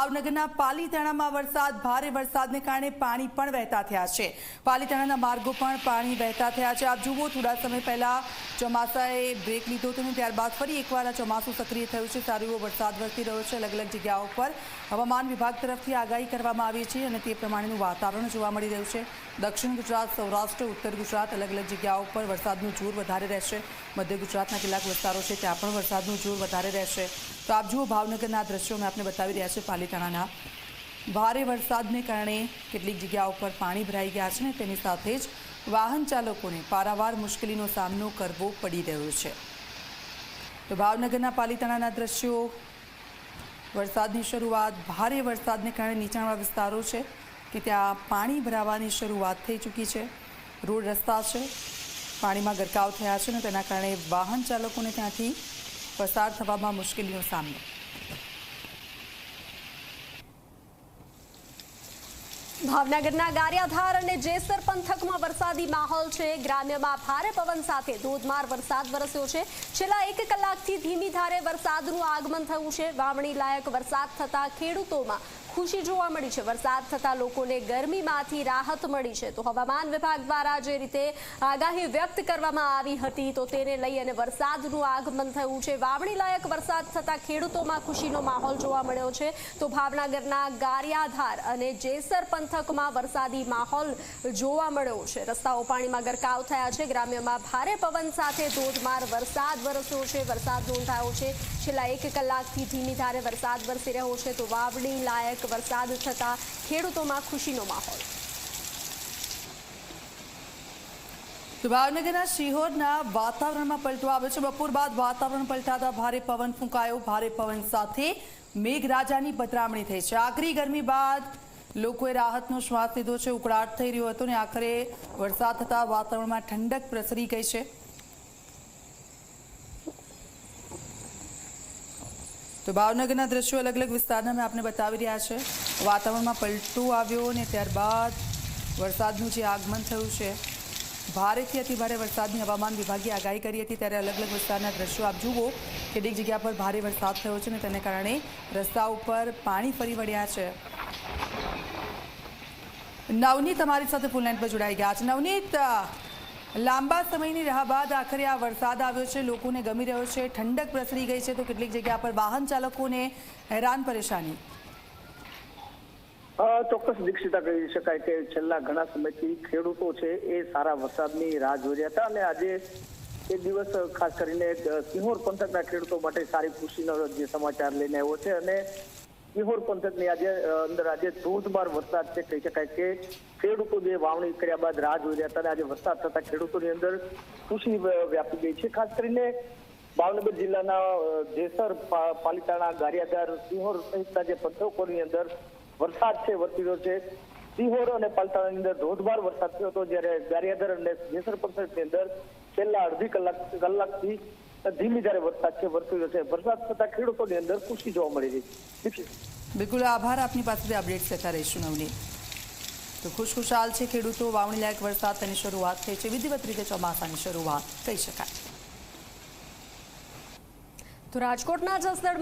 ભાવનગરના પાલીતાણામાં વરસાદ, ભારે વરસાદને કારણે પાણી પણ વહેતા થયા છે. પાલીતાણાના માર્ગો પણ પાણી વહેતા થયા છે. આપ જુઓ, થોડા સમય પહેલા ચોમાસાએ બ્રેક લીધો હતો અને ત્યારબાદ ફરી એકવાર આ ચોમાસું સક્રિય થયું છે. સારો એવો વરસાદ વરસી રહ્યો છે. અલગ અલગ જગ્યાઓ પર હવામાન વિભાગ તરફથી આગાહી કરવામાં આવી છે અને તે પ્રમાણેનું વાતાવરણ જોવા મળી રહ્યું છે. દક્ષિણ ગુજરાત, સૌરાષ્ટ્ર, ઉત્તર ગુજરાત અલગ અલગ જગ્યાઓ પર વરસાદનું જોર વધારે રહેશે. મધ્ય ગુજરાતના કેટલાક વિસ્તારો છે ત્યાં પણ વરસાદનું જોર વધારે રહેશે. તો આપ જુઓ ભાવનગરના દ્રશ્યો મેં આપને બતાવી રહ્યા છે. પાલિતાણાના ભારે વરસાદને કારણે કેટલીક જગ્યાઓ પર પાણી ભરાઈ ગયા છે ને તેની સાથે જ વાહન ચાલકોને પારાવાર મુશ્કેલીનો સામનો કરવો પડી રહ્યો છે. તો ભાવનગરના પાલીતાણાના દ્રશ્યો. વરસાદની શરૂઆત, ભારે વરસાદને કારણે નીચાણવાળા વિસ્તારો છે કે ત્યાં પાણી ભરાવાની શરૂઆત થઈ ચૂકી છે. રોડ રસ્તા છે, પાણીમાં ગરકાવ થયા છે ને તેના કારણે વાહન ચાલકોને ત્યાંથી પસાર થવામાં મુશ્કેલીનો સામનો. ભાવનગરના ગારિયાધાર અને જેસર પંથકમાં વરસાદી માહોલ છે. ગ્રામ્યમાં ભારે પવન સાથે ધોધમાર વરસાદ વરસ્યો છે. છેલ્લા એક કલાકથી ધીમી ધારે વરસાદનું આગમન થયું છે. વાવણી લાયક વરસાદ થતાં ખેડૂતોમાં ખુશી જોવા મળી છે. વરસાદ થતા લોકોને ગરમીમાંથી રાહત મળી છે. તો હવામાન વિભાગ દ્વારા જે રીતે આગાહી વ્યક્ત કરવામાં આવી હતી, તો તેને લઈ અને વરસાદનું આગમન થયું છે. વાવણી લાયક વરસાદ થતા ખેડૂતોમાં ખુશીનો માહોલ જોવા મળ્યો છે. તો ભાવનગરના ગારિયાધાર અને જેસર પંથકમાં વરસાદી માહોલ જોવા મળ્યો છે. રસ્તાઓ પાણીમાં ગરકાવ થયા છે. ગ્રામ્યમાં ભારે પવન સાથે ધોધમાર વરસાદ વરસ્યો છે. વરસાદ નોંધાયો છે. છેલ્લા એક કલાકથી ધીમી ધારે વરસાદ વરસી રહ્યો છે. તો વાવણી લાયક વરસાદ થતાં ખેડૂતોમાં ખુશીનો માહોલ. ભાવનગરના શિહોરના વાતાવરણમાં પલટો આવ્યો છે. બપોર બાદ વાતાવરણ પલટાતા ભારે પવન ફૂંકાયો. ભારે પવન સાથે મેઘરાજાની પતરામણી થઈ છે. આકરી ગરમી બાદ લોકોએ રાહતનો શ્વાસ લીધો છે. ઉકળાટ થઈ રહ્યો હતો ને આખરે વરસાદ થતા વાતાવરણમાં ઠંડક પ્રસરી ગઈ છે. તો ભાવનગરના દ્રશ્યો અલગ અલગ વિસ્તારના મેં આપને બતાવી રહ્યા છે. વાતાવરણમાં પલટો આવ્યો અને ત્યારબાદ વરસાદનું જે આગમન થયું છે, ભારેથી અતિભારે વરસાદની હવામાન વિભાગે આગાહી કરી હતી. ત્યારે અલગ અલગ વિસ્તારના દ્રશ્યો આપ જુઓ કેટલીક જગ્યા પર ભારે વરસાદ થયો છે અને તેને કારણે રસ્તા ઉપર પાણી ફરી વળ્યા છે. નવનીત તમારી સાથે ફૂલ નેટ પર જોડાઈ ગયા છે. નવનીત લાંબા સમયની રાહ બાદ આખરે આ વરસાદ આવ્યો છે. લોકોને ગમી રહ્યો છે. ઠંડક પ્રસરી ગઈ છે તો કેટલીક જગ્યા પર વાહન ચાલકોને હેરાન પરેશાની. ચોક્કસ દીક્ષિતા કહી શકાય કે છેલ્લા ઘણા સમયથી ખેડૂતો છે એ સારા વરસાદની રાહ જોઈ રહ્યા હતા અને આજે એ દિવસ ખાસ કરીને સિંહોર પંથકના ખેડૂતો માટે સારી ખુશીનો જે સમાચાર લઈને આવ્યો છે અને સિંહોર પંથકની આજે અંદર આજે ધોધમાર વરસાદ છે, કહી શકાય કે ખેડૂતો જે વાવણી કર્યા બાદ રાહ જોઈ રહ્યા હતા અને આજે વરસાદ થતા ખેડૂતોની અંદર ખુશી વ્યાપી ગઈ છે. ખાસ કરીને ભાવનગર જિલ્લાના જેસર પાલિતાણા, ગારિયાધાર, સિંહોર સહિતના જે પંથકોની અંદર વરસાદ છે, વરસી રહ્યો છે. સિંહોર અને પાલતાણાની અંદર ધોધમાર વરસાદ થયો હતો જ્યારે ગારિયાદર અને જેસર પંથકની અંદર છેલ્લા અડધી કલાક, કલાકથી ધીમી ધારે વરસાદ છે, વરસી રહ્યો છે. વરસાદ થતા ખેડૂતોની અંદર ખુશી જોવા મળી રહી છે. બિલકુલ આભાર. આપની પાસેથી અપડેટ લેતા રહીશું નવની. તો ખુશખુશાલ છે ખેડૂતો વાવણી લાયક વરસાદ તેની શરૂઆત થઈ છે. વિધિવત રીતે ચોમાસાની શરૂઆત કહી શકાય. તો રાજકોટના જસદણ